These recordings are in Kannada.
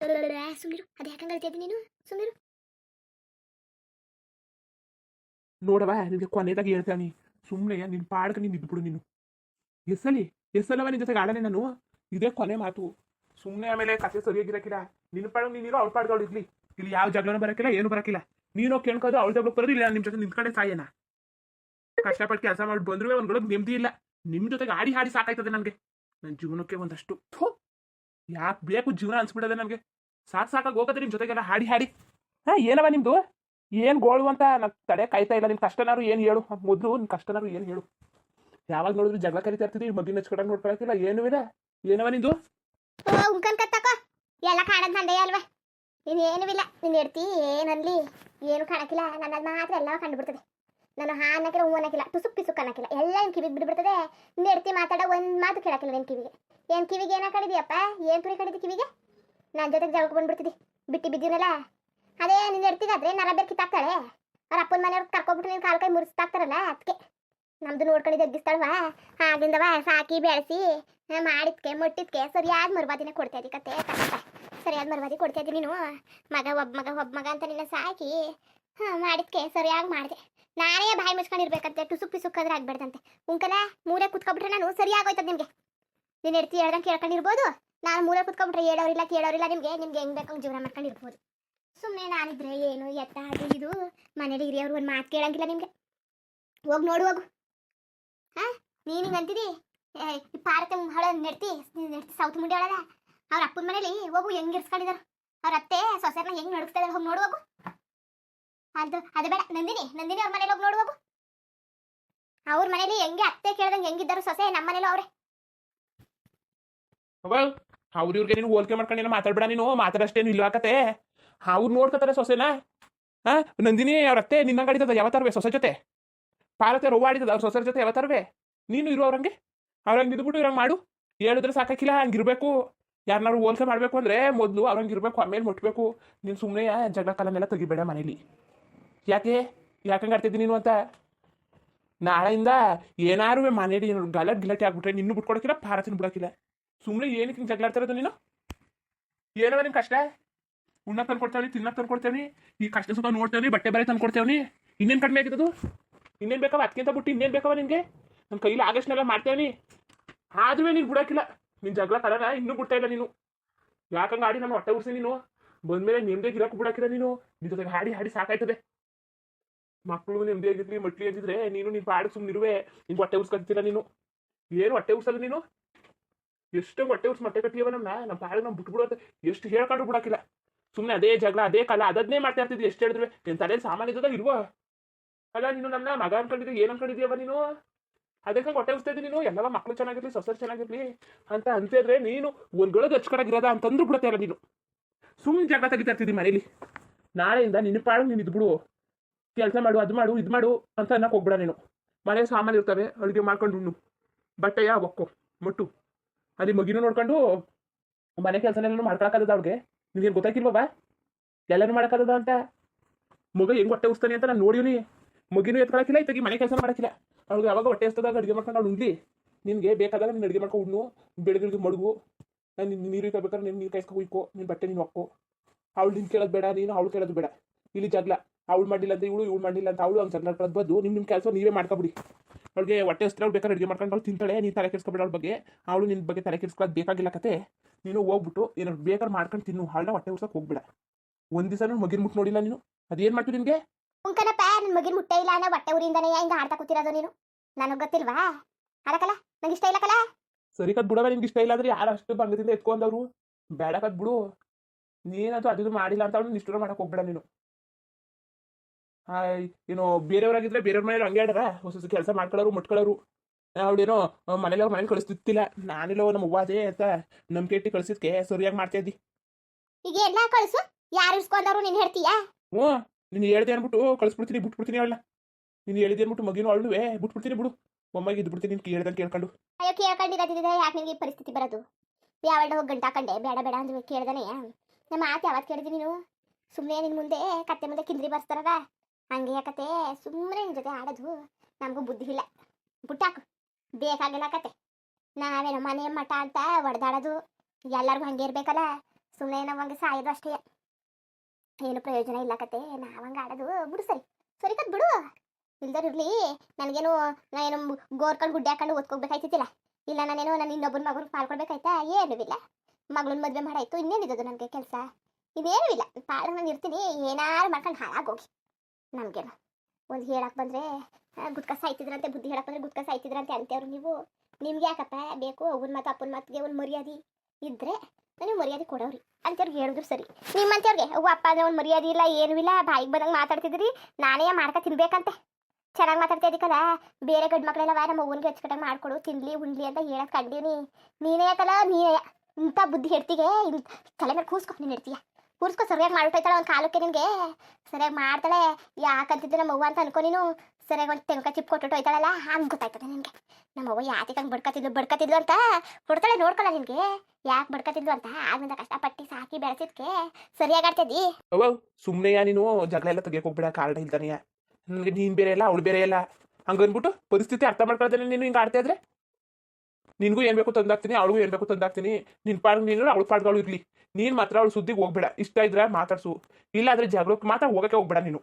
ಸುಮ್ಮಿರು ಅದು ಯಾಕಂಗ್ ಅಳ್ತಿದ್ದಿ ನೀನು? ಸುಮ್ಮಿರು ನೋಡವ ನಿನಗೆ ಕೊನೆದಾಗ ಹೇಳ್ತಾನೆ ಸುಮ್ಮನೆ ನಿನ್ ಪಾಡ್ಕ ನೀನು ಇದ್ಬಿಡು ನೀನು. ಎಸ್ಸಲಿ, ಎಸ್ಸಲ್ಲವ ನಿನ್ ಜೊತೆಗೆ ಆಡನೆ ನಾನು? ಇದೇ ಕೊನೆ ಮಾತು. ಸುಮ್ಮನೆ ಆಮೇಲೆ ಕಥೆ ಸರಿಯಾಗಿರಕ್ಕಿಲ್ಲ ನಿನ್ನ ಪಾಡ್ ನೀನಿರೋ ಅವ್ಳ ಪಾಡ್ಗಳು ಇರ್ಲಿ. ಇಲ್ಲಿ ಯಾವ ಜಗಳನೂ ಬರಕಿಲ್ಲ, ಏನು ಬರಕಿಲ್ಲ. ನೀನು ಕೇಳ್ಕೋದು, ಅವಳ ಜಗಳಕ್ಕೆ ಬರೋದು ಇಲ್ಲ, ನಿಮ್ ಜೊತೆ ನಿಂತ್ಕೊಂಡೆ ಸಾಯನ? ಕಷ್ಟಪಟ್ಟು ಕೆಲಸ ಮಾಡಿ ಬಂದ್ರು ಒಂದ್ಗಳಿಗೆ ನೆಮ್ಮದಿ ಇಲ್ಲ. ನಿಮ್ ಜೊತೆಗೆ ಆಡಿ ಹಾಡಿ ಸಾಕಾಯ್ತದೆ ನನಗೆ. ನನ್ನ ಜೀವನಕ್ಕೆ ಒಂದಷ್ಟು ಯಾಕೆ ಬೇಕು ಜೀವನ ಅನ್ಸ್ಬಿಡದೆ ನನಗೆ? ಸಾಕು ಸಾಕಾಗಿ ಹೋಗತ್ತೆ ನಿಮ್ಮ ಜೊತೆಗೆಲ್ಲ, ಹಾಡಿ ಹಾಡಿ. ಹಾ, ಏನವ ನಿಮ್ಮದು ಏನು ಗೋಳು ಅಂತ ನಾನು ತಡೆ ಕಾಯ್ತಾ ಇಲ್ಲ ನಿಮ್ ಕಷ್ಟನಾರು ಏನು ಹೇಳು? ಮೊದಲು ನಿನ್ ಕಷ್ಟನಾರು ಏನು ಹೇಳು? ಯಾವಾಗ ನೋಡಿದ್ರು ಜಗಳ ಕರಿತಾ ಇರ್ತಿದ್ವಿ ಮದ್ದಿನ ಹಚ್ಕೊಡಂಗ್ ನೋಡ್ಕೊಳಕಿಲ್ಲ ಏನು ಇಲ್ಲ. ಏನವ ನಿಂದು? ಎಲ್ಲ ಕಾಣದ್ ನಂದೇ ಅಲ್ವಾ? ನೀನು ಏನೂ ಇಲ್ಲ. ನೀನು ಇಡ್ತಿ ಏನನ್ಲಿ ಏನು ಕಾಣಕ್ಕಿಲ್ಲ. ನನ್ನ ಮಾತ್ರ ಎಲ್ಲ ಕಂಡುಬಿಡ್ತದೆ. ನಾನು ಹಾ ಅನ್ನಕ್ಕಿಲ್ಲ ಹೂ ಅನ್ನಕ್ಕಿಲ್ಲ ಟುಸುಕ್ ಪಿಸುಕ್ ಅನ್ನಕ್ಕಿಲ್ಲ. ಎಲ್ಲ ಏನು ಕಿವಿಗೆ ಬಿಡ್ಬಿಡ್ತದೆ ನೀನು ಇಡ್ತಿ ಮಾತಾಡೋ ಒಂದ್ ಮಾತು ಕೇಳಕ್ಕಿಲ್ಲ ನಿನ್ ಕಿವಿಗೆ. ಏನ್ ಕಿವಿಗೆ ಏನ ಕಡಿದ್ಯಪ್ಪ? ಏನ್ ತುರಿ ಕಡಿದಿ ಕಿವಿಗೆ? ನನ್ನ ಜೊತೆಗೆ ಜಳಕ ಬಂದ್ಬಿಡ್ತಿದ್ದಿ ಬಿಟ್ಟಿ ಬಿದ್ದೀನಲ್ಲ ಅದೇ ನಿನ್ನ ಇಡ್ತಿಗಾದ್ರೆ ನರ ಬೇರೆ ಕಿತ್ತಾಕ್ತಾಳೆ ಅವ್ರ ಅಪ್ಪನ ಮನೆಯವ್ರು ಕರ್ಕೊಬಿಟ್ಟು ನೀನು ಕಾಲ್ ಕೈ ಮುರಿಸ್ತಾಕ್ತಾರಲ್ಲ ಅದಕ್ಕೆ ನಮ್ದು ನೋಡ್ಕೊಂಡಿದ್ದು ಎಗ್ಗಿಸ್ತಾಳವ ಆಗಿಂದವ ಸಾಕಿ ಬೆಳೆಸಿ ಮಾಡಿದ್ಕೆ, ಮುಟ್ಟಿದ್ಕೆ, ಸರಿಯಾದ ಮರುವಾದಿನ ಕೊಡ್ತಾ ಇದ್ದಿ ಕತೆ ಸರಿಯಾದ ಮರುವಾದಿ ಕೊಡ್ತಾ ಇದ್ದಿ ನೀನು? ಮಗ ಒಬ್ಬ ಮಗ ಒಬ್ಬ ಮಗ ಅಂತ ನಿನ್ನ ಸಾಕಿ, ಹಾಂ, ಮಾಡಿದ್ಕೆ, ಸರಿಯಾಗಿ ಮಾಡಿದೆ. ನಾನೇ ಬಾಯಿ ಮುಚ್ಕೊಂಡಿರ್ಬೇಕಂತೆ ಟುಸುಕ್ ಪಿಸುಕ್ ಆದ್ರೆ ಆಗ್ಬೇಡ್ದಂತೆ. ಉಂಕಲ ಮೂಲೆ ಕುತ್ಕೊಬಿಟ್ರೆ ನಾನು ಸರಿಯಾಗೋಯ್ತದ ನಿಮಗೆ. ನೀನು ಹೆಡ್ತಿ ಹೇಳ್ದಂಗೆ ಕೇಳ್ಕೊಂಡಿರ್ಬೋದು. ನಾನು ಮೂಲೆ ಕುತ್ಕೊಂಡ್ಬಿಟ್ರೆ ಹೇಳೋರಿಲ್ಲ ಕೇಳೋರಿಲ್ಲ ನಿಮಗೆ ನಿಮ್ಗೆ ಹೆಂಗ್ ಬೇಕಂಗೆ ಜೀವನ ಮಾಡ್ಕೊಂಡಿರ್ಬೋದು. ಸುಮ್ಮನೆ ನಾನಿದ್ರೆ ಏನು ಎತ್ತ ಅದು ಇದು ಮನೇಲಿ ಹಿರಿಯವ್ರು ಒಂದು ಮಾತು ಕೇಳಂಗಿಲ್ಲ ನಿಮಗೆ. ಹೋಗಿ ನೋಡು ಹೋಗು. ಹಾಂ, ನೀನು ಹಿಂಗೆ ಈ ಪಾರತೆ ಹಳ ನೆಡ್ತಿ ನೆಡ್ತಿ ಸೌತ್ ಮುಂಡಿ ಒಳಗ. ಅವ್ರ ಅಪ್ಪನ ಮನೇಲಿ ಹೋಗು, ಹೆಂಗ್ ಇರ್ಸ್ಕೊಂಡಿದಾರ. ಅವ್ರ ಅತ್ತೆ ಸೊಸೆನ ಹೆಂಗ್ ನಡಸ್ತಾ ಇದಾರೆ ಹೋಗಿ. ನೋಡುವಾಗು ಅದು ಅದು ಬೇಡ, ನಂದಿನಿ ನಂದಿನಿ ಅವ್ರ ಮನೇಲಿ ಹೋಗಿ ನೋಡುವಾಗು ಅವ್ರ ಮನೇಲಿ ಹೆಂಗೆ ಅತ್ತೆ ಕೇಳ್ದಂಗೆ ಹೆಂಗಿದ್ದಾರೆ ಸೊಸೆ ನಮ್ಮ ಮನೇಲೂ ಅವ್ರೆ. ಅವ್ರು ಇವ್ರಿಗೆ ನೀನು ಹೋಲ್ಕೆ ಮಾಡ್ಕೊಂಡು ಏನೋ ಮಾತಾಡ್ಬೇಡ ನೀನು? ಮಾತಾಡಷ್ಟೇನು ಇಲ್ವಾಕತೆ ಅವ್ರು ನೋಡ್ಕೊತಾರೆ ಸೊಸೆನ. ಹಾ, ನಂದಿನಿ ಅವ್ರ ಅತ್ತೆ ನಿನ್ನ ಆಡಿತದ ಯಾವತ್ತಾರ್ವೆ ಸೊಸೆ ಜೊತೆ? ಪಾರತೆ ರೋ ಆಡಿದ ಅವ್ರ ಸೊಸೆ ಜೊತೆ ಯಾವತ್ತಾರ್ವೆ? ನೀನು ಇರೋ ಅವ್ರಂಗೆ. ಅವ್ರಂಗೆ ನಿದ್ಬಿಟ್ಟು ಇರಂಗೆ ಮಾಡು. ಹೇಳಿದ್ರೆ ಸಾಕಾಕಿಲ್ಲ ಹಂಗಿರ್ಬೇಕು. ಯಾರನ್ನಾರು ಹೋಲಿಕೆ ಮಾಡಬೇಕು ಅಂದ್ರೆ ಮೊದಲು ಅವ್ರಂಗೆ ಇರಬೇಕು, ಆಮೇಲೆ ಮುಟ್ಬೇಕು. ನೀನು ಸುಮ್ಮನೆ ಜಗಳ ಕಾಲನೆಲ್ಲ ತೆಗಿಬೇಡ ಮನೇಲಿ. ಯಾಕೆ? ಯಾಕಂಗೆ ಆಡ್ತಿದ್ದೀನಿ ನೀನು ಅಂತ? ನಾಳೆಯಿಂದ ಏನಾರು ಮನೇಲಿ ಗಲಾಟೆ, ಗಿಲಟಿ ಆಗ್ಬಿಟ್ರೆ ನಿನ್ನೂ ಬಿಟ್ಕೊಡಕ್ಕಿಲ್ಲ ಭಾರತನ ಬಿಡೋಕ್ಕಿಲ್ಲ ಸುಮ್ಮನೆ ಏನಕ್ಕೆ ಹಿಂಗೆ ಜಗಳ ಆಡ್ತಿರೋದು ನೀನು? ಏನವ ನಿಮ್ ಕಷ್ಟ? ಉಣ್ಣ ತಂದು ಕೊಡ್ತೇವೆ ತಿನ್ನ ತಂದು ಕೊಡ್ತೇವೆ ಈ ಕಷ್ಟ ಸುತ್ತ ನೋಡ್ತೇವೆ ಬಟ್ಟೆ ಬೇರೆ ತಂದು ಕೊಡ್ತೇವೆ ಇನ್ನೇನು ಕಡಿಮೆ ಆಗಿದ್ದು ಇನ್ನೇನು ಬೇಕವ? ಅದಕ್ಕಿಂತ ಬಿಟ್ಟು ಇನ್ನೇನು ಬೇಕವ ನಿನಗೆ? ನನ್ನ ಕೈಲಿ ಆಗಷ್ಟನ್ನೆಲ್ಲ ಮಾಡ್ತೇವೆ ಆದ್ರೂ ನೀನು ಬಿಡೋಕ್ಕಿಲ್ಲ. ನಿನ್ನ ಜಗಳ ಕಲರ ಇನ್ನೂ ಬಿಡ್ತಾ ಇಲ್ಲ ನೀನು. ಯಾಕಂಗ ಆಡಿ ನಮ್ಮ ಹೊಟ್ಟೆ ಉರ್ಸಿ ನೀನು? ಬಂದ್ಮೇಲೆ ನೆಮ್ಮದಿ ಗಿರಕ್ಕೆ ಬಿಡೋಕ್ಕಿಲ್ಲ ನೀನು? ನಿನ್ ಜೊತೆಗೆ ಹಾಡಿ ಹಾಡಿ ಸಾಕಾಯ್ತದೆ. ಮಕ್ಕಳು ನೆಮ್ಮದಿಯಾಗಿರ್ಲಿ ಮಟ್ಲಿ ಅಂತಿದ್ರೆ ನೀನು ನಿನ್ನ ಪಾಡಿಗೆ ಸುಮ್ಮನಿರುವೆ ನಿನ್ ಹೊಟ್ಟೆ ಉರ್ಸ್ಕೊತಿಲ್ಲ ನೀನು? ಏನು ಹೊಟ್ಟೆ ಉರ್ಸಲ್ಲ ನೀನು? ಎಷ್ಟು ಹೊಟ್ಟೆ ಉರ್ಸ್ ಮೊಟ್ಟೆ ಕಟ್ಟಿಯವ ನಮ್ಮ ನಮ್ಮ ಪಾಡಿಗೆ ನಾವು ಬಿಟ್ಬಿಡುತ್ತೆ ಎಷ್ಟು ಹೇಳ್ಕೊಂಡ್ರು ಬಿಡೋಕ್ಕಿಲ್ಲ. ಸುಮ್ಮನೆ ಅದೇ ಜಗಳ, ಅದೇ ಕಾಲ ಅದನ್ನೇ ಮಾಡ್ತಾ ಇರ್ತಿದ್ವಿ ಎಷ್ಟು ಹೇಳಿದ್ರು ನಿನ್ನ ತಲೆ ಸಾಮಾನ್ಯ ಇದ್ದದ ಇರುವ? ಅಲ್ಲ, ನೀನು ನನ್ನ ಮಗ ಅನ್ಕೊಂಡಿದ್ದೆ, ಏನು ಅನ್ಕೊಂಡಿದ್ಯವ ನೀನು? ಅದಕ್ಕೆ ಹೊಟ್ಟೆ ಉಸ್ತಾ ನೀನು? ಎಲ್ಲ ಮಕ್ಳು ಚೆನ್ನಾಗಿರ್ಲಿ, ಸೊಸರು ಚೆನ್ನಾಗಿರ್ಲಿ ಅಂತ ಅಂತಿದ್ರೆ ನೀನು ಒಂದ್ಗಳದ್ದು ಹಚ್ಕೊಳಗಿರೋದ ಅಂತಂದ್ರು ಬಿಡತ್ತೆ ಅಲ್ಲ ನೀನು. ಸುಮ್ಮನೆ ಜಗಳ ತೆಗಿತಾ ಇರ್ತಿದ್ದಿ ಮನೇಲಿ. ನಾಳೆಯಿಂದ ನಿನ್ನ ಪಾಡು ನೀನು ಇದ್ಬಿಡು ಕೆಲಸ ಮಾಡು, ಅದು ಮಾಡು, ಇದು ಮಾಡು ಅಂತ ಅನ್ನಕ್ಕೆ ಹೋಗ್ಬಿಡ ನೀನು. ಮನೆ ಸಾಮಾನು ಇರ್ತವೆ, ಅಡುಗೆ ಮಾಡ್ಕೊಂಡು ಬಟ್ಟೆಯ ಒಕ್ಕು, ಮುಟ್ಟು. ಅಲ್ಲಿ ಮಗಿನೂ ನೋಡ್ಕೊಂಡು ಮನೆ ಕೆಲಸನೆಲ್ಲ ಮಾಡ್ಕೊಳಕ್ಕಾಗದ ಅವ್ಳಿಗೆ? ನಿನ್ಗೇನು ಗೊತ್ತಾಗಿಲ್ವಾ ಎಲ್ಲರೂ ಮಾಡೋಕ್ಕಾಗದ ಅಂತ? ಮಗ ಹೆಂಗ್ ಹೊಟ್ಟೆ ಉಸ್ತಾನೆ ಅಂತ ನಾನು ನೋಡಿವ್ನಿ. ಮಗಿನೂ ಎತ್ಕೊಳಕಿಲ್ಲ ಇತ್ತಾಗಿ ಮನೆ ಕೆಲಸ ಮಾಡಕ್ಕಿಲ್ಲ ಅವ್ಳಿಗೆ ಯಾವಾಗ ಹೊಟ್ಟೆ ಎಸ್ತದಾಗ ಅಡುಗೆ ಮಾಡ್ಕೊಂಡು ಅವ್ಳು ಉಂಡ್ಲಿ ನಿನಗೆ ಬೇಕಾದಾಗ ನೀನು ಅಡುಗೆ ಮಾಡ್ಕೊಂಡು ಉಣ್ಣು. ಬೆಳಗ್ಗೆ ಮಡಗು. ನಾನು ನಿನ್ನ ನೀರು ಇಟ್ಕೋಬೇಕಾದ್ರೆ ನೀನು ನೀರು ಕಾಯಿಸ್ಕೊ ಉಯ್ಕೋ ನಿನ್ನ ಬಟ್ಟೆ ನೀನು ಒಕ್ಕು ಅವ್ಳು ನಿನ್ ಕೇಳೋದು ಬೇಡ, ನೀನು ಅವ್ಳು ಕೇಳೋದು ಬೇಡ. ಇಲ್ಲಿ ಜಗಳ. ಅವ್ಳು ಮಾಡಿಲ್ಲ ಅಂತ ಇವಳು ಇವಳು ಮಾಡಿಲ್ಲ ಅಂತ ಅವಳು ಅವ್ನು ಜಗಳ ಬದ್ದು ನಿಮ್ಮ ನಿಮ್ಮ ಕೆಲಸ ನೀವೇ ಮಾಡ್ಕೊಬಿಡಿ. ಅವಳಿಗೆ ಹೊಟ್ಟೆ ಹಸ್ತ್ರ ಅವ್ಳು ಬೇಕಾದ್ರೆ ಅಡುಗೆ ಮಾಡ್ಕೊಂಡು ಅವ್ಳು ತಿಂತಾಳೆ ನೀನು ತಲೆ ಕೆಡಿಸ್ಕೊಬೇಡ ಅವಳ ಬಗ್ಗೆ. ಅವಳು ನಿನ್ನ ಬಗ್ಗೆ ತಲೆ ಕೆಡಿಸ್ಕೊಳ್ಳೋದು ಬೇಕಾಗಿಲ್ಲ ಕತೆ. ನೀನು ಹೋಗ್ಬಿಟ್ಟು ಏನಾದ್ರು ಬೇಕಾದ್ರೆ ಮಾಡ್ಕೊಂಡು ತಿನ್ನು ಹಾಳನ್ನ ಹೊಟ್ಟೆ ಉರ್ಸಕ್ಕೆ ಹೋಗ್ಬೇಡ. ಒಂದು ದಿವಸ ಮಗಿನ ಮುಟ್ಟು ನೋಡಿಲ್ಲ ನೀನು? ಅದೇನ್ ಮಾಡ್ತೀವಿ ನಿನಗೆ? ಉಂಕನಪ್ಪ ನನ್ನ ಮಗಿನ ಮುಟ್ಟೆ ಇಲ್ಲ ಅನ್ನೋ ಹೊಟ್ಟೆ ಊರಿಂದನೇ ಹಿಂಗೆ ಆಡ್ತಾ ಕೂತಿರೋದು ನೀನು? ನನಗೆ ಗೊತ್ತಿಲ್ವಾ? ಅದಕ್ಕಲ್ಲ ನಂಗೆ ಇಷ್ಟ ಇಲ್ಲ ಕಲ. ಸರಿ ಕದ್ ಬಿಡವ ನಿನ್ಗೆ ಇಷ್ಟ ಇಲ್ಲ ಅಂದ್ರೆ ಯಾರು ಅಷ್ಟು ಬಂಗದಿಂದ ಎತ್ಕೊಂಡವ್ರು ಬೇಡ ಕದ್ ಬಿಡು. ನೀನಂತೂ ಅದು ಮಾಡಿಲ್ಲ ಅಂತ ಅವಳು ನಿಷ್ಠುರ ಮಾಡಕ್ ಹೋಗ್ಬೇಡ ನೀನು. ಏನು ಬೇರೆಯವರಾಗಿದ್ರೆ ಬೇರೆಯವ್ರ ಮನೇಲಿ ಹಂಗೆ ಆಡ್ರ? ಹೊಸ ಹೊಸ ಕೆಲಸ ಮಾಡ್ಕೊಳ್ಳೋರು ಮುಟ್ಕೊಳ್ಳೋರು. ಅವಳೇನೋ ಮನೇಲಿ ಅವ್ರ ಮನೇಲಿ ಕಳಿಸ್ತಿತ್ತಿಲ್ಲ ನಾನಿಲ್ಲ ನಮ್ಮ ಅವ್ವಾದೇ ಅಂತ ನಂಬಿಕೆ ಇಟ್ಟು ಕಳಿಸಿದ್ಕೆ. ಸರಿಯಾಗಿ ಮಾಡ್ತಾ ಇದ್ದಿ. ಈಗ ಎಲ್ಲ ಕಳಿಸು? ಯಾರು ಇಸ್ಕೊಂಡವ್ರು ನೀನು ಹೇಳ್ತೀಯಾ? ಹ್ಞೂ ನೀನು ಹೇಳ್ದೆ ಅನ್ಬಿಟ್ಟು ಕಳಿಸ್ಬಿಡ್ತೀನಿ ಬಿಟ್ಬಿಡ್ತೀನಿ ಅವಳನ್ನ. ನೀನು ಹೇಳಿದೆ ಅನ್ಬಿಟ್ಟು ಮಗಿನೂ ಅವಳುವೆ ಬಿಟ್ಬಿಡ್ತೀನಿ ಬಿಡು. ಒಮ್ಮಗೆ ಇದ್ಬಿಡ್ತೀನಿ ನೀನು ಕೇಳ್ದಂಗೆ ಕೇಳ್ಕೊಂಡು. ಅಯ್ಯೋ ಕೇಳ್ಕೊಂಡಿರೋದಿದೆ ಯಾಕೆ ನಿನಗೆ ಈ ಪರಿಸ್ಥಿತಿ ಬರೋದು? ಯಾವಳ ಹೋಗಿ ಗಂಟಾಕಂಡೆ ಬೇಡ ಬೇಡ ಅಂದ್ರೆ ಕೇಳ್ದಾನೆ. ನಮ್ಮ ಮಾತು ಯಾವತ್ತು ಕೇಳಿದೆ ನೀನು? ಸುಮ್ಮನೆ ನಿನ್ನ ಮುಂದೆ ಕತ್ತೆ ಮುಂದೆ ಕಿಂದ್ರಿ ಬರ್ತಾರಲ್ಲ ಹಂಗೆ ಯಾಕತೆ ಸುಮ್ಮನೆ ನಿನ್ನ ಜೊತೆ ಆಡೋದು ನಮಗೂ ಬುದ್ಧಿ ಇಲ್ಲ. ಬುಟ್ಟಾಕು. ಬೇಕಾಗಿಲ್ಲ ಕತೆ ನಾವೇನೋ ಮನೆ ಮಠ ಅಂತ ಹೊಡೆದಾಡೋದು ಎಲ್ಲರಿಗೂ ಹಂಗೆ ಇರ್ಬೇಕಲ್ಲ. ಸುಮ್ಮನೆ ನಾವು ಹಂಗೆ ಸಾಯೋದು ಅಷ್ಟೇ. ಏನು ಪ್ರಯೋಜನ ಇಲ್ಲ ಕತೆ ನಾವು ಹಂಗೆ ಆಡೋದು. ಬಿಡು ಸರಿ. ಸರಿ ಕತ್ ಬಿಡು. ಇಲ್ದರ್ ಇರ್ಲಿ. ನನಗೇನು ನಾನೇನು ಗೋರ್ಕೊಂಡು ಗುಡ್ಡೆ ಹಾಕೊಂಡು ಓದ್ಕೋಬೇಕಾಯ್ತಿಲ್ಲ ಇಲ್ಲ ನಾನೇನು ನಾನು ಇನ್ನೊಬ್ಬನ ಮಗನ ಪಾಲ್ ಕೊಡ್ಬೇಕಾಯ್ತಾ ಏನೂ ಇಲ್ಲ. ಮಗಳನ್ನ ಮದುವೆ ಮಾಡಾಯ್ತು. ಇನ್ನೇನಿದ್ದದು ನನಗೆ ಕೆಲಸ? ಇನ್ನೇನೂ ಇಲ್ಲ. ಪಾಡ ನಾನು ಇರ್ತೀನಿ. ಏನಾರು ಮಾಡ್ಕೊಂಡು ಹಾಳಾಗೋಗಿ. ನಮಗೇನು ಒಂದು ಹೇಳಕ್ಕೆ ಬಂದರೆ ಗುಟ್ಕ ಸಾಯ್ತಿದ್ರಂತೆ, ಬುದ್ಧಿ ಹೇಳಕ್ಕೆ ಬಂದರೆ ಗುಟ್ಕ ಸಾಯ್ತಿದ್ರಂತೆ ಅಂತೇವ್ರು ನೀವು. ನಿಮ್ಗೆ ಯಾಕಪ್ಪ ಬೇಕು? ಅವನ ಮತ್ತು ಅಪ್ಪನ ಮಾತಿಗೆ ಒಂದು ಮರ್ಯಾದೆ ಇದ್ದರೆ ನೀವು ಮರ್ಯಾದೆ ಕೊಡೋರಿ. ಅಂತವ್ರಿಗೆ ಹೇಳಿದ್ರು ಸರಿ. ನಿಮ್ಮಂತವ್ರಿಗೆ ಅವ್ವ, ಅಪ್ಪ ಅಂದ್ರೆ ಒಂದು ಮರ್ಯಾದೆ ಇಲ್ಲ, ಏನೂ ಇಲ್ಲ, ಬಾಯಿಗೆ ಬಂದಂಗೆ ಮಾತಾಡ್ತಿದ್ರಿ, ನಾನೇ ಮಾಡ್ಕೊ ತಿನ್ಬೇಕಂತೆ. ಚೆನ್ನಾಗಿ ಮಾತಾಡ್ತಾ ಬೇರೆ ಗಂಡು ಮಕ್ಕಳೆಲ್ಲ ನಮ್ಮ ಅವ್ವನಿಗೆ ಹಚ್ಕಟ್ಟಂಗೆ ಮಾಡ್ಕೊಡು, ತಿನ್ಲಿ, ಉಣ್ಲಿ ಅಂತ ಹೇಳಕ್ಕೆ ಕಂಡೀನಿ. ನೀನೇ ಯಾಕಲ್ಲ ನೀನೇ. ಇಂಥ ಬುದ್ಧಿ ಹೆಡ್ತಿಗೆ ತಲೆ ಮೇಲೆ ಕೂಸ್ಕೊ, ನೀನು ಇರ್ತೀಯ ಕೂರ್ಸ್ಕೊ, ಸರಿಯಾಗಿ ಮಾಡ್ಬಿಟ್ಟೈತಾಳೆ ಒಂದು ಕಾಲಕ್ಕೆ ನಿನಗೆ. ಸರಿಯಾಗಿ ಮಾಡ್ತಾಳೆ ಯಾಕಂತಿದ್ದೆ ನಮ್ಮ ಅವ್ವ ಅಂತ ಅನ್ಕೊ ನೀನು. ಸರಿಯಾಗಿ ಒಂದು ತೆಂಕ ಚಿಪ್ ಕೊಟ್ಟು ಹೋಯ್ತಾಳಲ್ಲ, ಹಂಗೆ ಗೊತ್ತಾಯ್ತದೆ ನಿನಗೆ. ನಮ್ಮ ಅವ್ವ ಯಾತಿಗೆ ಹಂಗೆ ಬಡ್ಕತಿದ್ಲು ಬಡ್ಕತಿದ್ಲು ಅಂತ ಕೊಡ್ತಾಳೆ ನೋಡ್ಕೊಳ ನಿನಗೆ. ಯಾಕೆ ಬಡ್ಕತಿದ್ಲು ಅಂತ ಆದ್ರಿಂದ ಕಷ್ಟಪಟ್ಟು ಸಾಕಿ ಬೆಳೆಸಿದ್ಕೆ. ಸರಿಯಾಗಿ ಆಡ್ತಿದ್ದಿ? ಅವ್ವ ಯಾ ನೀನು? ಜಗಳ ಎಲ್ಲ ತೆಗಿಯಕ್ಕೆ ಹೋಗ್ಬೇಡ ಕಾರಣ ಇಲ್ದಾನೆಯ? ನನಗೆ ನೀನು ಬೇರೆ ಇಲ್ಲ ಅವಳು ಬೇರೆ ಇಲ್ಲ ಹಂಗನ್ಬಿಟ್ಟು ಪರಿಸ್ಥಿತಿ ಅರ್ಥ ಮಾಡ್ಕೊಳ್ತಾನೆ ನೀನು ಹಿಂಗೆ ಆಡ್ತಾ ಇದ್ರೆ? ನಿನಗೂ ಏನ್ ಬೇಕು ತಂದಾಕ್ತೀನಿ, ಅವಳಿಗೂ ಏನ್ ಬೇಕು ತಂದಾಕ್ತೀನಿ. ನಿನ್ ಪಾಡ್ ನೀನು ಅವಳ ಪಾಡ್ಗಳು ಇರ್ಲಿ. ನೀನು ಮಾತ್ರ ಅವಳು ಸುದ್ದಿಗೆ ಹೋಗ್ಬೇಡ. ಇಷ್ಟ ಇದ್ರೆ ಮಾತಾಡ್ಸು. ಇಲ್ಲ ಆದ್ರೆ ಜಾಗೃತ ಮಾತ್ರ ಹೋಗಕ್ಕೆ ಹೋಗ್ಬೇಡ ನೀನು.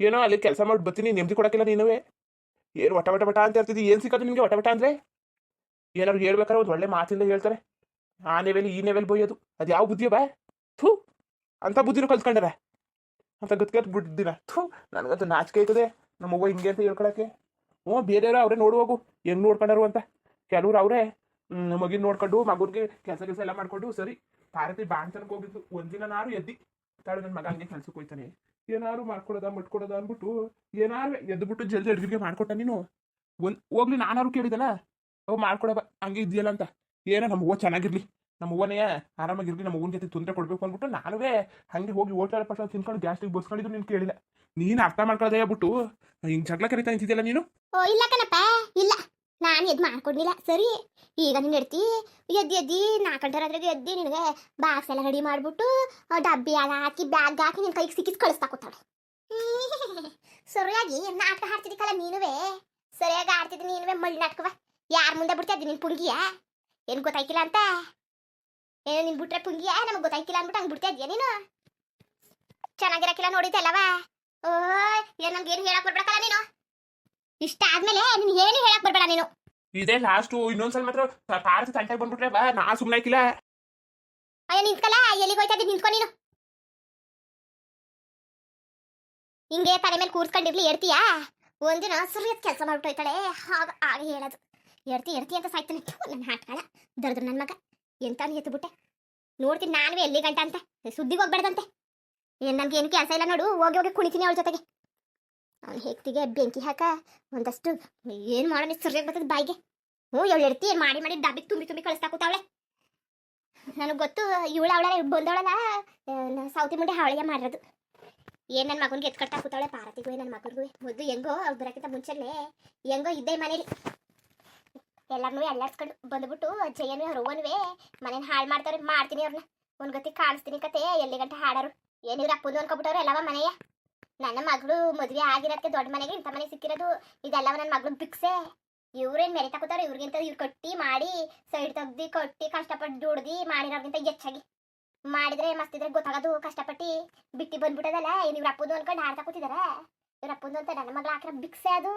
ಏನೋ ಅಲ್ಲಿ ಕೆಲಸ ಮಾಡಿ ಬರ್ತೀನಿ ನೆಮ್ಮದಿ ಕೊಡಕ್ಕಿಲ್ಲ ನೀನುವೇ. ಏನು ವಟ ವಟ ವಟ ಅಂತ ಇರ್ತಿದ್ದಿ ಏನು ಸಿಕ್ಕದು ನಿಮಗೆ ವಟ ವಟ ಅಂದ್ರೆ? ಏನಾದ್ರು ಹೇಳ್ಬೇಕಾದ್ರೆ ಒಂದು ಒಳ್ಳೆ ಮಾತಿಂದ ಹೇಳ್ತಾರೆ. ಆ ನೆವೆಲ್, ಈ ನೆವೆಲ್ ಬೊಯ್ಯೋದು. ಅದು ಯಾವ ಬುದ್ಧಿ ಬಾ. ಥೂ. ಅಂತ ಬುದ್ಧಿನೂ ಕಲ್ತ್ಕೊಂಡಾರ ಅಂತ ಗತ್ಕತ್ ಬಿಡ್ದಿನ ಥೂ. ನನಗಂತೂ ನಾಚಿಕೆ ಆಯ್ತದೆ. ನಮ್ಮ ಹಿಂಗೆ ಅಂತ ಹೇಳ್ಕೊಳಕ್ಕೆ. ಹ್ಞೂ, ಬೇರೆಯವರು ಅವರೇ ನೋಡುವಾಗು. ಹೆಂಗ್ ನೋಡ್ಕೊಂಡಾರು ಅಂತ. ಕೆಲವ್ರು ಅವರೇ ಮಗಿನ ನೋಡ್ಕೊಂಡು, ಮಗುನ್ಗೆ ಕೆಲಸ ಕೆಲಸ ಎಲ್ಲ ಮಾಡ್ಕೊಂಡು, ಸರಿ ಭಾರತಿ ಬಾಣ್ತನಕ್ಕೆ ಹೋಗಿದ್ದು ಒಂದಿನ ನಾರು ಎದ್ದಿ, ತಾಳು ನನ್ನ ಮಗ ಹಂಗೆ ಕೆಲ್ಸಕ್ಕೆ ಹೋಯ್ತಾನೆ. ಏನಾರು ಮಾಡ್ಕೊಡೋದ, ಮಟ್ಕೊಡೋದ ಅಂದ್ಬಿಟ್ಟು, ಏನಾರು ಎದ್ಬಿಟ್ಟು ಜಲ್ದಿ ಅಡ್ಗಿಗೆ ಮಾಡ್ಕೊಟ್ಟ ನೀನು. ಒಂದು, ಹೋಗ್ಲಿ, ನಾನಾರು ಕೇಳಿದಲ್ಲ ಅವು ಮಾಡ್ಕೊಡಪ್ಪ ಹಂಗೆ ಇದೆಯಲ್ಲ ಅಂತ. ಏನೋ ನಮ್ಮ ಹೂವು ಚೆನ್ನಾಗಿರ್ಲಿ. ನಮ್ಮ ಹೂವನೇ ಆರಾಮಾಗಿರ್ಲಿ ನಮ್ಮ ಹೂವಿನ ಜೊತೆ ತೊಂದರೆ ಕೊಡ್ಬೇಕು ಅಂದ್ಬಿಟ್ಟು ನಾನುವೇ ಹಂಗೆ ಹೋಗಿ ಹೋಟೆಲ್ ಪಟ್ಟ ತಿನ್ಕೊಂಡು ಗ್ಯಾಸ್ಟಿಗೆ ಬಸ್ಕೊಂಡಿದ್ದು ನೀನು ಕೇಳಿಲ್ಲ. ನೀನು ಅರ್ಥ ಮಾಡ್ಕೊಳ್ಳೋದೇ ಬಿಟ್ಟು ಹಿಂಗೆ ಜಗಳ ಕರಿತಾ ನಿಂತಿದ್ಯಲ್ಲ ನೀನು? ಇಲ್ಲ ಕಣಪ್ಪ, ಇಲ್ಲ. ನಾನು ಎದ್ದು ಮಾಡ್ಕೊಂಡಿಲ್ಲ. ಸರಿ, ಈಗ ನೀನು ಎಡ್ತಿ, ಎದ್ದು, ಎದ್ದಿ ನಾಲ್ಕಂಟರಾದ್ರಾಗೆ ಎದ್ದಿ, ನಿನಗೆ ಬಾಕ್ಸ್ ಎಲ್ಲ ರೆಡಿ ಮಾಡಿಬಿಟ್ಟು ಡಬ್ಬಿ ಎಲ್ಲ ಹಾಕಿ ಬ್ಯಾಗ್ ಹಾಕಿ ನಿನ್ನ ಕೈಗೆ ಸಿಕ್ಕಿಸ್ ಕಳಿಸ್ತಾ ಕೂತಾಳೆ. ಸರಿಯಾಗಿ ನಾಟಕ ಹಾಡ್ತಿದ್ದಕ್ಕಲ್ಲ ನೀನುವೇ? ಸರಿಯಾಗಿ ಆಡ್ತಿದ್ದಿ ನೀನುವೆ ಮಳ್ಳಿ ನಾಟಕವ? ಯಾರ ಮುಂದೆ ಬಿಡ್ತಾ ನಿನ್ನ ನೀನು ಪುಂಗಿಯ? ಏನು ಗೊತ್ತಾಯ್ತಿಲ್ಲ ಅಂತ? ಏನು ನಿನ್ ಬಿಟ್ರೆ ಪುಂಗಿಯ? ನಮಗೆ ಗೊತ್ತಾಯ್ತಿಲ್ಲ ಅಂದ್ಬಿಟ್ಟು ಹಂಗೆ ಬಿಡ್ತಾ ಇದೆಯಾ ನೀನು? ಚೆನ್ನಾಗಿರಕ್ಕಿಲ್ಲ ಅಲ್ಲವಾ ಓ ಏನು ನಮ್ಗೆ ಏನು ಹೇಳಕ್ ಬರ್ಬೇಕಲ್ಲ ನೀನು? ಇಷ್ಟ ಆದ್ಮೇಲೆ ನೀನು ಏನು ಹೇಳಕ್ ಬರ್ಬೇಡ ನೀನು. ಇದೇ ಲಾಸ್ಟು ಇನ್ನೊಂದ್ಸಲ ಮಾತ್ರ ಪಾರ್ಸಿ ತಂಟಾಗಿ ಬಂದ್ಬಿಟ್ರೆ ಬಾ ನಾ ಸುಮ್ಮನೆ ಹಾಕಿಲ್ಲ. ಅಯ್ಯೋ ನಿಂತ್ಕಲ್ಲ ಎಲ್ಲಿಗೆ ಹೋಯ್ತಾ ಇದ್ದೀನಿ ನಿಂತ್ಕೊ ನೀನು. ಹಿಂಗೆ ತಲೆ ಮೇಲೆ ಕೂರ್ಸ್ಕೊಂಡಿರ್ಲಿ ಎಡ್ತೀಯಾ ಒಂದಿನ ಸುರಿಯತ್ ಕೆಲಸ ಮಾಡ್ಬಿಟ್ಟೋಯ್ತಾಳೆ ಆಗ ಆಗ ಹೇಳೋದು. ಎಡ್ತಿ ಎಡ್ತಿ ಅಂತ ಸಾಯ್ತಾನೆ. ನನ್ನ ಹಾಟ್ಕಾಳ ದರ್ದ್ರ ನನ್ನ ಮಗ. ಎಂತಾನು ಎತ್ತು ಬಿಟ್ಟೆ ನೋಡ್ತೀನಿ ನಾನು ಎಲ್ಲಿ ಗಂಟ ಅಂತ? ಸುದ್ದಿಗೆ ಹೋಗ್ಬೇಡ್ದಂತೆ ಏನ್ ನನ್ಗೆ ಏನು ಕೆಲಸ ಇಲ್ಲ ನೋಡು. ಹೋಗಿ ಹೋಗಿ ಕುಣಿತೀನಿ ಅವಳ ಜೊತೆಗೆ. ಹೇಗ್ತಿಗೆ ಬೆಂಕಿ ಹಾಕ ಒಂದಷ್ಟು ಏನು ಮಾಡೋಣ ಸುರ್ಯಾಗ ಬರ್ತದೆ ಬಾಯಿಗೆ? ಹ್ಞೂ ಎರ್ತಿ ಏನ್ ಮಾಡಿ ಮಾಡಿ ಡಬ್ಬಿಗೆ ತುಂಬಿ ತುಂಬಿ ಕಳಿಸ್ತಾ ಕೂತಾವಳೆ. ನನಗೆ ಗೊತ್ತು, ಇವಳ ಅವಳ ಬಂದವಳಲ್ಲ ಸೌತಿ ಮುಂಡೆ ಹಾವಳಿಗೆ ಮಾಡಿರೋದು. ಏನ್ ನನ್ನ ಮಗನಿಗೆ ಎತ್ ಕಟ್ತಾ ಕೂತಾವಳೆ? ಪಾರತಿಗೂ ನನ್ನ ಮಗನಿಗೂ? ಮೊದಲು ಹೆಂಗೋ ಅವ್ರು ಬರೋಕ್ಕಿಂತ ಮುಂಚೆನೇ ಹೆಂಗೋ ಇದ್ದೆ ಮನೇಲಿ. ಎಲ್ಲರನ್ನೂ ಎಲ್ಲಾಡ್ಸ್ಕೊಂಡು ಬಂದ್ಬಿಟ್ಟು ಜಯನು ಅವ್ರ ಅವ್ವನುವೆ ಮನೇನ ಹಾಳು ಮಾಡ್ತಾರೆ ಮಾಡ್ತೀನಿ ಅವ್ರನ್ನ ಒಂದು ಗತಿ ಕಾಣಿಸ್ತೀನಿ ಕತೆ, ಎಲ್ಲಿ ಗಂಟೆ ಹಾಡರು. ಏನಿವ್ರು ಅಪ್ಪಂದು ಅನ್ಕೊಬಿಟ್ಟವ್ರು, ಎಲ್ಲವ ಮನೆಯ? ನನ್ನ ಮಗಳು ಮದುವೆ ಆಗಿರೋದಕ್ಕೆ ದೊಡ್ಡ ಮನೆಗೆ ಇಂಥ ಮನೆ ಸಿಕ್ಕಿರೋದು ಇದೆಲ್ಲ ನನ್ನ ಮಗಳು ಬಿಕ್ಸೆ ಇವ್ರೇನ್ ಮೆರಿತಾ ಕೂತಾರ, ಇವ್ರಿಗಿಂತ ಇವ್ರು ಕಟ್ಟಿ ಮಾಡಿ, ಸೈಡ್ ತೆಗ್ದು ಕಟ್ಟಿ ಕಷ್ಟಪಟ್ಟು ದುಡ್ದಿ ಮಾಡಿರೋರ್ಗಿಂತ ಹೆಚ್ಚಾಗಿ. ಮಾಡಿದ್ರೆ ಮಸ್ತಿದ್ರೆ ಗೊತ್ತಾಗೋದು ಕಷ್ಟಪಟ್ಟು. ಬಿಟ್ಟಿ ಬಂದ್ಬಿಟ್ಟದಲ್ಲ ಇವ್ರ ಅಪ್ಪದು ಅನ್ಕೊಂಡು ಆಡ್ತಾ ಕೂತಿದಾರ. ಇವ್ರ ಅಪ್ಪದು ಅಂತ ನನ್ನ ಮಗಳು ಹಾಕಿರೋ ಬಿಕ್ಸೆ ಅದು.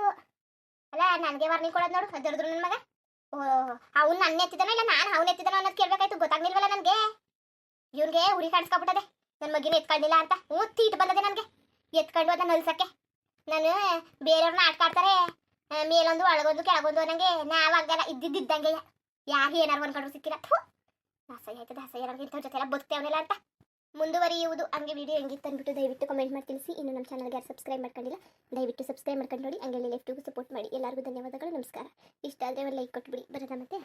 ಅಲ್ಲ, ನನಗೆ ವರ್ಣಿ ಕೊಡೋದು ನೋಡು ಅದರದ್ರು ನನ್ನ ಮಗ. ಓ, ಅವ್ನು ನನ್ನ ಎತ್ತಿದಾನ ಇಲ್ಲ ನಾನು ಅವ್ನು ಹೆತ್ತಿದನ ಅನ್ನೋದು ಕೇಳ್ಬೇಕಾಯ್ತು, ಗೊತ್ತಾಗ್ಲಿಲ್ವಲ್ಲ ನನಗೆ. ಇವ್ರಿಗೆ ಉರಿ ಕಾಣಿಸ್ಕೊಬಿಟ್ಟದೆ. ನನ್ನ ಮಗಿನ ಎತ್ಕೊಂಡಿಲ್ಲ ಅಂತ ಹ್ಞೂ ತೀಟ್ ಬಂದದೆ ನನಗೆ. ಎತ್ಕೊಂಡು ಅದನ್ನ ನಲ್ಸಕ್ಕೆ. ನಾನು ಬೇರೆಯವ್ರನ್ನ ಆಟ ಆಡ್ತಾರೆ ಆ, ಮೇಲೊಂದು ಒಳಗೊಂದು ಕೆಳಗೊಂದು ಅನ್ನಂಗೆ ನಾವು ಹಂಗೆಲ್ಲ ಇದ್ದಿದ್ದಂಗೆ ಯಾರು ಏನಾರು ಅನ್ಕೊಂಡ್ರು ಸಿಕ್ಕಿಲ್ಲ. ಅಸಹ್ಯ ಆಯ್ತದೆ ಅಸಹ್ಯ ಜೊತೆ ಎಲ್ಲ ಬದುಕ್ತೇವನಿಲ್ಲ ಅಂತ. ಮುಂದುವರಿಯುವುದು ಹಂಗೆ ವಿಡಿಯೋ ಹೆಂಗಿತ್ತು ಅಂದ್ಬಿಟ್ಟು ದಯವಿಟ್ಟು ಕಮೆಂಟ್ ಮಾಡಿ ತಿಳಿಸಿ. ಇನ್ನು ನಮ್ಮ ಚಾನಲ್ಗೆ ಯಾರು ಸಬ್ಸ್ಕ್ರೈಬ್ ಮಾಡ್ಕೊಂಡಿಲ್ಲ ದಯವಿಟ್ಟು ಸಬ್ಸ್ಕ್ರೈಬ್ ಮಾಡ್ಕೊಂಡು ನೋಡಿ. ಹಂಗೆ ಲೆಫ್ಟಿಗೂ ಸಪೋರ್ಟ್ ಮಾಡಿ. ಎಲ್ಲರಿಗೂ ಧನ್ಯವಾದಗಳು ನಮಸ್ಕಾರ. ಇಷ್ಟ ಆದರೆ ಒಂದು ಲೈಕ್ ಕೊಟ್ಬಿಡಿ. ಬರೋದ ಮತ್ತೆ.